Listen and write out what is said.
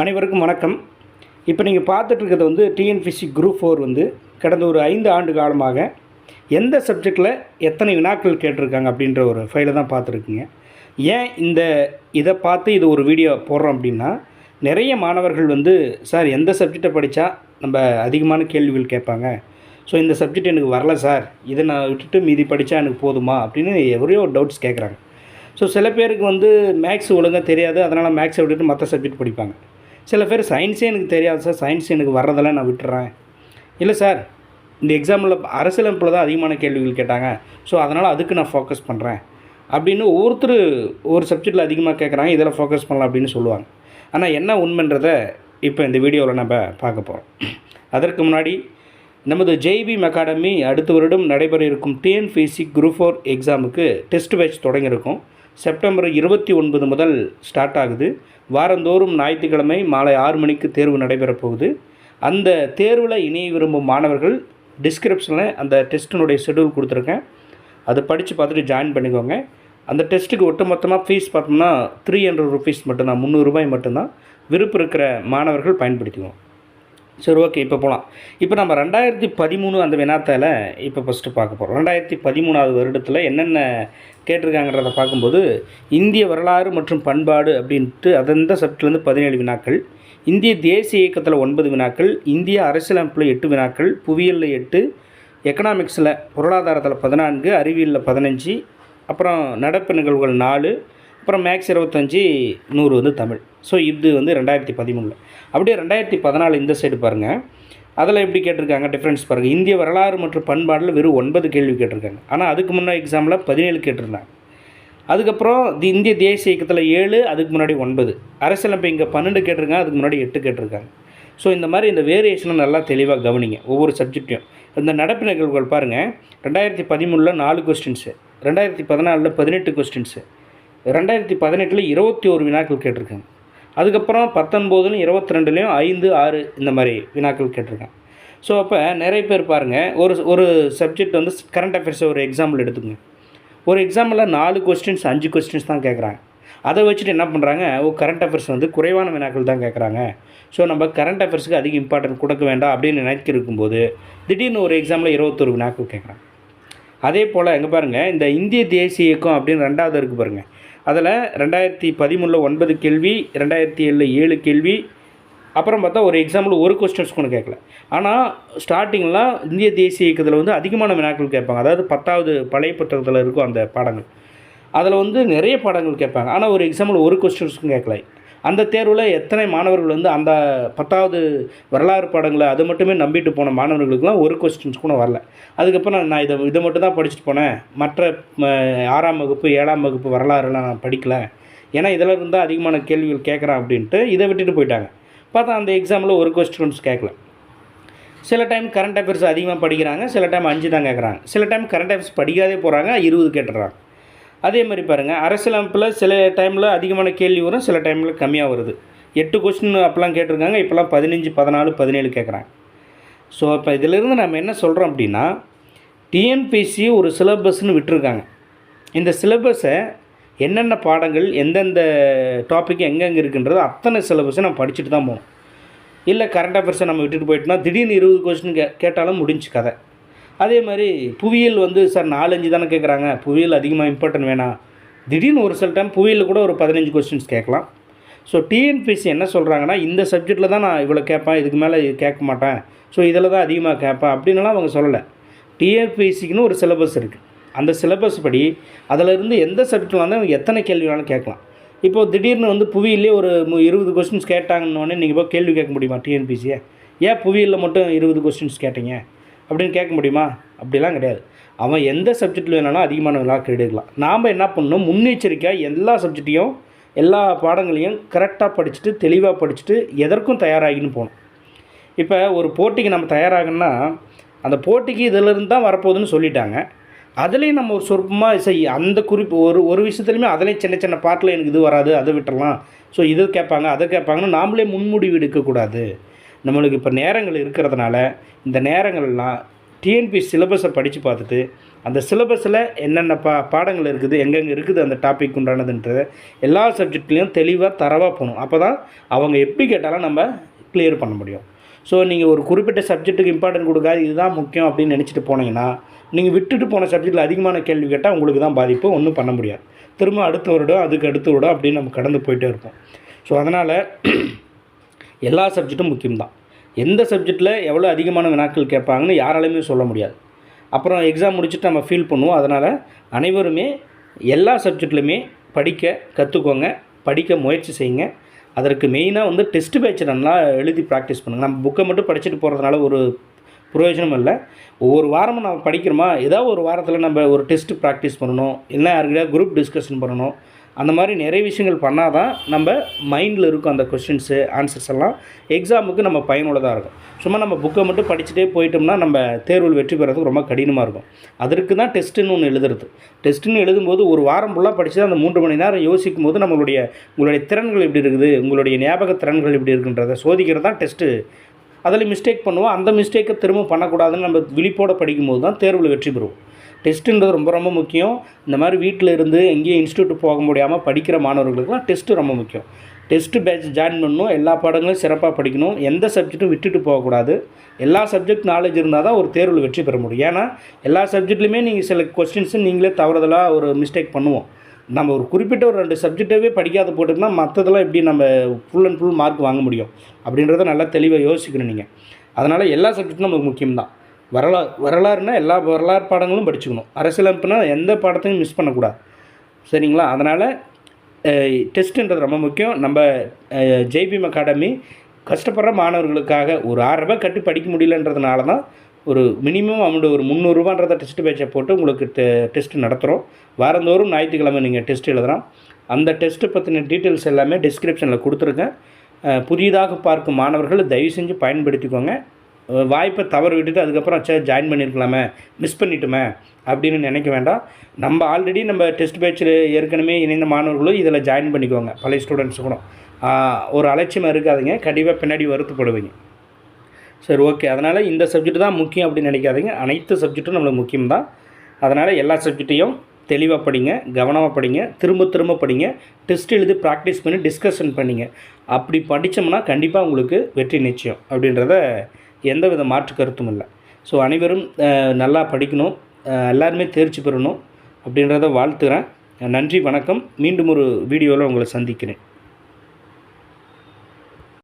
அனைவருக்கும் வணக்கம். இப்போ நீங்கள் பார்த்துட்ருக்கிறது வந்து டிஎன்பிசி குரூப் ஃபோர் வந்து கடந்த ஒரு ஐந்து ஆண்டு காலமாக எந்த சப்ஜெக்டில் எத்தனை வினாக்கள் கேட்டிருக்காங்க அப்படின்ற ஒரு ஃபைலை தான் பார்த்துருக்கீங்க. ஏன் இந்த இதை பார்த்து இது ஒரு வீடியோ போடுறோம் அப்படின்னா நிறைய மாணவர்கள் வந்து சார் எந்த சப்ஜெக்டை படித்தா நம்ம அதிகமான கேள்விகள் கேட்பாங்க? ஸோ இந்த சப்ஜெக்ட் எனக்கு வரல சார். இதை நான் விட்டுட்டு மீதி படித்தா எனக்கு போதுமா? அப்படின்னு எவரையோ ஒரு டவுட்ஸ் கேட்குறாங்க. ஸோ சில பேருக்கு வந்து மேக்ஸ் ஒழுங்காக தெரியாது. அதனால் மேக்ஸை விட்டுட்டு மற்ற சப்ஜெக்ட் படிப்பாங்க. சில பேர் சயின்ஸே எனக்கு தெரியாது சார் சயின்ஸ் எனக்கு வர்றதெல்லாம் நான் விட்டுறேன். இல்லை சார் இந்த எக்ஸாமில் அரசியலமைப்பில் தான் அதிகமான கேள்விகள் கேட்டாங்க. ஸோ அதனால் அதுக்கு நான் ஃபோக்கஸ் பண்ணுறேன் அப்படின்னு ஒவ்வொருத்தர் ஒரு சப்ஜெக்டில் அதிகமாக கேட்குறாங்க இதில் ஃபோக்கஸ் பண்ணலாம் அப்படின்னு சொல்லுவாங்க. ஆனால் என்ன உண்மைன்றதை இப்போ இந்த வீடியோவில் நம்ம பார்க்க போகிறோம் அதற்கு முன்னாடி நமது ஜெய்பிம் அகாடமி அடுத்த வருடம் நடைபெற இருக்கும் டிஎன்பிசி குரூப் ஃபோர் எக்ஸாமுக்கு டெஸ்ட் பேட்ச் தொடங்கியிருக்கும். செப்டம்பர் இருபத்தி ஒன்பது முதல் ஸ்டார்ட் ஆகுது. வாரந்தோறும் ஞாயிற்றுக்கிழமை மாலை ஆறு மணிக்கு தேர்வு நடைபெறப் போகுது. அந்த தேர்வில் இணைய விரும்பும் மாணவர்கள் டிஸ்கிரிப்ஷனில் அந்த டெஸ்ட்டினுடைய ஷெடியூல் கொடுத்துருக்கேன் அதை படித்து பார்த்துட்டு ஜாயின் பண்ணிக்கோங்க. அந்த டெஸ்ட்டுக்கு ஒட்டுமொத்தமாக ஃபீஸ் பார்த்தோம்னா த்ரீ ஹண்ட்ரட் ருபீஸ் மட்டும்தான் முந்நூறுரூபாய் மட்டும்தான் விருப்பம் இருக்கிற மாணவர்கள் பயன்படுத்திக்குவோம். சரி ஓகே இப்போ போகலாம் இப்போ நம்ம ரெண்டாயிரத்தி பதிமூணு அந்த வினாத்தால் இப்போ ஃபஸ்ட்டு பார்க்க போகிறோம் ரெண்டாயிரத்தி பதிமூணாவது வருடத்தில் என்னென்ன கேட்டிருக்காங்கிறத பார்க்கும்போது இந்திய வரலாறு மற்றும் பண்பாடு அப்படின்ட்டு அதந்த சப்ஜெக்ட்லேருந்து பதினேழு வினாக்கள் இந்திய தேசிய இயக்கத்தில் ஒன்பது வினாக்கள் இந்திய அரசியலமைப்பில் எட்டு வினாக்கள் புவியியலில் எட்டு எக்கனாமிக்ஸில் பொருளாதாரத்தில் பதினான்கு அறிவியலில் பதினஞ்சு அப்புறம் நடப்பு நிகழ்வுகள் நாலு அப்புறம் மேக்ஸ் இருபத்தஞ்சி நூறு வந்து தமிழ். ஸோ இது வந்து ரெண்டாயிரத்தி பதிமூணில் அப்படியே ரெண்டாயிரத்தி பதினாலு இந்த சைடு பாருங்கள் அதில் எப்படி கேட்டிருக்காங்க டிஃப்ரென்ஸ் பாருங்கள் இந்திய வரலாறு மற்றும் பண்பாடில் வெறும் ஒன்பது கேள்வி கேட்டிருக்காங்க. ஆனால் அதுக்கு முன்னாடி எக்ஸாமில் பதினேழு கேட்டிருந்தாங்க. அதுக்கப்புறம் தி இந்திய தேசிய இயக்கத்தில் ஏழு அதுக்கு முன்னாடி ஒன்பது. அரசியலமைப்பு இங்கே பன்னெண்டு கேட்டிருக்காங்க அதுக்கு முன்னாடி எட்டு கேட்டிருக்காங்க. ஸோ இந்த மாதிரி இந்த வேரியேஷனை நல்லா தெளிவாக கவனிங்க. ஒவ்வொரு சப்ஜெக்ட்டையும் இந்த நடப்பு நிகழ்வுகள் பாருங்கள் ரெண்டாயிரத்தி பதிமூணில் நாலு கொஸ்டின்ஸு ரெண்டாயிரத்தி பதினாலில் பதினெட்டு கொஸ்டின்ஸு ரெண்டாயிரத்தி பதினெட்டில் இருபத்தி ஒரு வினாக்கள் கேட்டிருக்காங்க. அதுக்கப்புறம் பத்தொன்பதுலையும் இருபத்தி ரெண்டுலேயும் ஐந்து ஆறு இந்த மாதிரி வினாக்கள் கேட்டிருக்காங்க ஸோ அப்போ நிறைய பேர் பாருங்கள் ஒரு ஒரு சப்ஜெக்ட் வந்து கரண்ட் அஃபேர்ஸை ஒரு எக்ஸாம்பிள் எடுத்துக்கோங்க. ஒரு எக்ஸாம்பிளில் நாலு கொஸ்டின்ஸ் அஞ்சு கொஸ்டின்ஸ் தான் கேட்குறாங்க. அதை வச்சுட்டு என்ன பண்ணுறாங்க ஓ கரண்ட் அஃபேர்ஸ் வந்து குறைவான வினாக்கள் தான் கேட்குறாங்க. ஸோ நம்ம கரண்ட் அஃபேர்ஸுக்கு அதிக இம்பார்ட்டன்ட் கொடுக்க வேண்டாம் அப்படின்னு நினைக்க இருக்கும்போது திடீர்னு ஒரு எக்ஸாமில் இருபத்தொரு வினாக்கள் கேட்குறாங்க. அதே போல் எங்கே பாருங்கள் இந்த இந்திய தேசிய இயக்கம் அப்படின்னு ரெண்டாவது இருக்குது பாருங்கள் அதில் ரெண்டாயிரத்தி பதிமூணில் ஒன்பது கேள்வி ரெண்டாயிரத்தி ஏழில் ஏழு கேள்வி. அப்புறம் பார்த்தா ஒரு எக்ஸாம்பிள் ஒரு கொஸ்டின்ஸ் கூட கேட்கல. ஆனால் ஸ்டார்டிங்லாம் இந்திய தேசிய இயக்கத்தில் வந்து அதிகமான வினாக்கள் கேட்பாங்க. அதாவது பத்தாவது பழைய புத்தகத்தில் இருக்கும் அந்த பாடங்கள். அதில் வந்து நிறைய பாடங்கள் கேட்பாங்க. ஆனால் ஒரு எக்ஸாம்பிள் ஒரு கொஸ்டின்ஸுக்கும் கேட்கல. அந்த தேர்வில் எத்தனை மாணவர்கள் வந்து அந்த பத்தாவது வரலாறு பாடங்களை அது மட்டுமே நம்பிட்டு போன மாணவர்களுக்குலாம் ஒரு கொஸ்டின்ஸ் கூட வரல. அதுக்கப்புறம் நான் இதை இதை மட்டும் தான் படிச்சுட்டு போனேன். மற்ற ஆறாம் வகுப்பு ஏழாம் வகுப்பு வரலாறுலாம் நான் படிக்கல. ஏன்னா இதில் இருந்தால் அதிகமான கேள்விகள் கேட்குறான் அப்படின்ட்டு இதை விட்டுட்டு போயிட்டாங்க. பார்த்தா அந்த எக்ஸாமில் ஒரு கொஸ்டின்ஸ் கேட்கல. சில டைம் கரண்ட் அஃபேர்ஸ் அதிகமாக படிக்கிறாங்க சில டைம் அஞ்சு தான் கேட்குறாங்க. சில டைம் கரண்ட் அஃபேர்ஸ் படிக்காதே போகிறாங்க இருபது கேட்டுறாங்க அதே மாதிரி பாருங்கள் அரசியலமைப்பில் சில டைமில் அதிகமான கேள்வி வரும் சில டைமில் கம்மியாக வருது. எட்டு கொஸ்டின் அப்போலாம் கேட்டிருக்காங்க இப்போலாம் பதினஞ்சு பதினாலு பதினேழு கேட்குறாங்க. ஸோ இப்போ இதிலிருந்து நம்ம என்ன சொல்கிறோம் அப்படின்னா டிஎன்பிசி ஒரு சிலபஸ்னு விட்டுருக்காங்க. இந்த சிலபஸை என்னென்ன பாடங்கள் எந்தெந்த டாபிக் எங்கெங்கே இருக்குன்றது அத்தனை சிலபஸை நம்ம படிச்சுட்டு தான் போகணும். இல்லை கரண்ட் அஃபேர்ஸை நம்ம விட்டுட்டு போயிட்டோம்னா திடீர்னு இருபது கொஸ்டின் கே கேட்டாலும் முடிஞ்சு கதை. அதே மாதிரி புவியியல் வந்து சார் நாலஞ்சு தானே கேட்குறாங்க புவியியல் அதிகமாக இம்பார்ட்டன்ட் வேணாம் திடீர்னு ஒரு சில டைம் புவியியல் கூட ஒரு பதினஞ்சு கொஸ்டின்ஸ் கேட்கலாம். ஸோ டிஎன்பிசி என்ன சொல்கிறாங்கன்னா இந்த சப்ஜெக்டில் தான் நான் இவ்வளோ கேட்பேன். இதுக்கு மேலே இது கேட்க மாட்டேன். ஸோ இதில் தான் அதிகமாக கேட்பேன். அப்படின்னுலாம் அவங்க சொல்லலை. டிஎன்பிசிக்குன்னு ஒரு சிலபஸ் இருக்குது அந்த சிலபஸ் படி அதில் இருந்து எந்த சப்ஜெக்டில் வந்து எத்தனை கேள்வி வேணாலும் கேட்கலாம். இப்போது திடீர்னு வந்து புவியிலே ஒரு இருபது கொஸ்டின்ஸ் கேட்டாங்கன்னொடனே நீங்கள் போய் கேள்வி கேட்க முடியுமா டிஎன்பிசியை ஏன் புவியியலில் மட்டும் இருபது கொஸ்டின்ஸ் கேட்டீங்க? அப்படின்னு கேட்க முடியுமா? அப்படிலாம் கிடையாது. அவன் எந்த சப்ஜெக்டில் வேணாலும் அதிகமான வினாக்கள் எடுக்கலாம். நாம் என்ன பண்ணணும்? முன்னெச்சரிக்கையாக எல்லா சப்ஜெக்டையும் எல்லா பாடங்களையும் கரெக்டாக படிச்சுட்டு தெளிவாக படிச்சுட்டு எதற்கும் தயாராகின்னு போகணும். இப்போ ஒரு போட்டிக்கு நம்ம தயாராகணும்னா அந்த போட்டிக்கு இதிலிருந்து தான் வரப்போகுதுன்னு சொல்லிட்டாங்க. அதுலேயும் நம்ம ஒரு சொற்பமாக செய் அந்த குறிப்பு ஒரு ஒரு விஷயத்துலையுமே அதுலேயும் சின்ன சின்ன பாட்டில் எனக்கு இது வராது அதை விட்டுறலாம். ஸோ இது கேட்பாங்க அதை கேட்பாங்கன்னு நாமளே முன்முடிவு எடுக்கக்கூடாது. நம்மளுக்கு இப்போ நேரங்கள் இருக்கிறதுனால இந்த நேரங்கள்லாம் டிஎன்பி சிலபஸை படித்து பார்த்துட்டு அந்த சிலபஸில் என்னென்ன பா பாடங்கள் இருக்குது எங்கெங்கே இருக்குது அந்த டாபிக் உண்டானதுன்றத எல்லா சப்ஜெக்ட்லேயும் தெளிவாக தரவாக போகணும். அப்போ தான் அவங்க எப்படி கேட்டாலும் நம்ம கிளியர் பண்ண முடியும். ஸோ நீங்கள் ஒரு குறிப்பிட்ட சப்ஜெக்ட்டுக்கு இம்பார்ட்டன்ட் கொடுக்காது இதுதான் முக்கியம் அப்படின்னு நினச்சிட்டு போனீங்கன்னா நீங்கள் விட்டுட்டு போன சப்ஜெக்ட்டில் அதிகமான கேள்வி கேட்டால் உங்களுக்கு தான் பாதிப்பு ஒன்றும் பண்ண முடியாது. திரும்ப அடுத்த வருடம் அதுக்கு அடுத்த வருடம் அப்படின்னு நம்ம கடந்து போயிட்டே இருப்போம். ஸோ அதனால் எல்லா சப்ஜெக்ட்டும் முக்கியம்தான். எந்த சப்ஜெக்டில் எவ்வளோ அதிகமான வினாக்கள் கேட்பாங்கன்னு யாராலையுமே சொல்ல முடியாது. அப்புறம் எக்ஸாம் முடிச்சுட்டு நம்ம ஃபீல் பண்ணுவோம். அதனால் அனைவருமே எல்லா சப்ஜெக்ட்லையுமே படிக்க கற்றுக்கோங்க படிக்க முயற்சி செய்யுங்க. அதற்கு மெயினாக வந்து டெஸ்ட் பேட்ச் நல்லா எழுதி ப்ராக்டிஸ் பண்ணுங்கள் நம்ம புக்கை மட்டும் படிச்சுட்டு போகிறதுனால ஒரு பிரயோஜனம் இல்லை. ஒவ்வொரு வாரமும் நம்ம படிக்கிறோமா? ஏதாவது ஒரு வாரத்தில் நம்ம ஒரு டெஸ்ட்டு ப்ராக்டிஸ் பண்ணணும். இல்லை யாருக்கிட்ட குரூப் டிஸ்கஷன் பண்ணணும். அந்த மாதிரி நிறைய விஷயங்கள் பண்ணால் தான் நம்ம மைண்டில் இருக்கும் அந்த கொஷின்ஸு ஆன்சர்ஸ் எல்லாம். எக்ஸாமுக்கு நம்ம பயனுள்ளதாக இருக்கும். சும்மா நம்ம புக்கை மட்டும் படிச்சுட்டே போயிட்டோம்னா நம்ம தேர்வில் வெற்றி பெறதுக்கு ரொம்ப கடினமாக இருக்கும். அதற்கு தான் டெஸ்ட்டுன்னு ஒன்று எழுதுறது. டெஸ்ட்டுன்னு எழுதும்போது ஒரு வாரம் ஃபுல்லாக படித்து அந்த மூன்று மணி நேரம் யோசிக்கும் போது நம்மளுடைய உங்களுடைய திறன்கள் எப்படி இருக்குது உங்களுடைய ஞாபக திறன்கள் எப்படி இருக்குன்றதை சோதிக்கிறது தான் டெஸ்ட்டு அதில் மிஸ்டேக் பண்ணுவோம். அந்த மிஸ்டேக்கை திரும்ப பண்ணக்கூடாதுன்னு நம்ம விழிப்போடு படிக்கும்போது தான் தேர்வில் வெற்றி பெறுவோம். டெஸ்ட்டுன்றது ரொம்ப ரொம்ப முக்கியம். இந்த மாதிரி வீட்டில் இருந்து எங்கேயும் இன்ஸ்டியூட் போக முடியாமல் படிக்கிற மாணவர்களுக்குலாம் டெஸ்ட்டு ரொம்ப முக்கியம். டெஸ்ட்டு பேட்ச் ஜாயின் பண்ணணும். எல்லா பாடங்களும் சிறப்பாக படிக்கணும். எந்த சப்ஜெக்ட்டும் விட்டுட்டு போகக்கூடாது. எல்லா சப்ஜெக்ட் நாலேஜ் இருந்தால் தான் ஒரு தேர்வில் வெற்றி பெற முடியும். ஏன்னா எல்லா சப்ஜெக்ட்லையுமே நீங்கள் சில கொஸ்டின்ஸு நீங்களே தவறுதலாக ஒரு மிஸ்டேக் பண்ணுவோம். நம்ம ஒரு குறிப்பிட்ட ஒரு ரெண்டு சப்ஜெக்டாகவே படிக்காத போட்டுக்குன்னா மற்றதெல்லாம் எப்படி நம்ம ஃபுல் அண்ட் ஃபுல் மார்க் வாங்க முடியும்? அப்படின்றத நல்லா தெளிவாக யோசிக்கணும் நீங்கள் அதனால் எல்லா சப்ஜெக்ட்டும் நமக்கு முக்கியம்தான். வரலாறு வரலாறுனால் எல்லா வரலாறு பாடங்களும் படிச்சுக்கணும். அரசியலமைப்புனால் எந்த பாடத்தையும் மிஸ் பண்ணக்கூடாது. சரிங்களா? அதனால் டெஸ்ட்டுன்றது ரொம்ப முக்கியம். நம்ம ஜெய்பீம் அகாடமி கஷ்டப்படுற மாணவர்களுக்காக ஒரு ஆறு ரூபாய் கட்டி படிக்க முடியலன்றதுனால தான் ஒரு மினிமம் அமௌண்ட் ஒரு முந்நூறுரூபான்றத டெஸ்ட் பேச்சை போட்டு உங்களுக்கு டெ டெஸ்ட் நடத்துகிறோம் வாரந்தோறும் ஞாயிற்றுக்கிழமை நீங்கள் டெஸ்ட் எழுதலாம். அந்த டெஸ்ட்டை பற்றின டீட்டெயில்ஸ் எல்லாமே டிஸ்கிரிப்ஷனில் கொடுத்துருக்கேன் புதிதாக பார்க்கும் மாணவர்கள் தயவு செஞ்சு பயன்படுத்திக்கோங்க. வாய்ப்பை தவறு விட்டுட்டு அதுக்கப்புறம் சே ஜாயின் பண்ணியிருக்கலாமே மிஸ் பண்ணிட்டோமே அப்படின்னு நினைக்க வேண்டாம். நம்ம ஆல்ரெடி நம்ம டெஸ்ட் பேட்சில் ஏற்கனவே இணைந்த மாணவர்களும் இதில் ஜாயின் பண்ணிக்கோங்க. பழைய ஸ்டூடெண்ட்ஸ் கூட. ஒரு அலட்சியமாக இருக்காதுங்க. கண்டிப்பாக பின்னாடி வருத்தப்படுவீங்க. சரி ஓகே அதனால் இந்த சப்ஜெக்ட் தான் முக்கியம் அப்படின்னு நினைக்காதீங்க. அனைத்து சப்ஜெக்ட்டும் நம்மளுக்கு முக்கியம் தான் அதனால் எல்லா சப்ஜெக்ட்டையும் தெளிவாக படிங்க கவனமாக படிங்க திரும்ப திரும்ப படிங்க டெஸ்ட் எழுதி ப்ராக்டிஸ் பண்ணி டிஸ்கஷன் பண்ணிங்க. அப்படி படித்தோம்னா கண்டிப்பாக உங்களுக்கு வெற்றி நிச்சயம் அப்படின்றத எந்த வித மாற்று கருத்தும் இல்லை. ஸோ அனைவரும் நல்லா படிக்கணும். எல்லாருமே தேர்ச்சி பெறணும் அப்படின்றத வாழ்த்துகிறேன் நன்றி வணக்கம். மீண்டும் ஒரு வீடியோவில் உங்களை சந்திக்கிறேன்.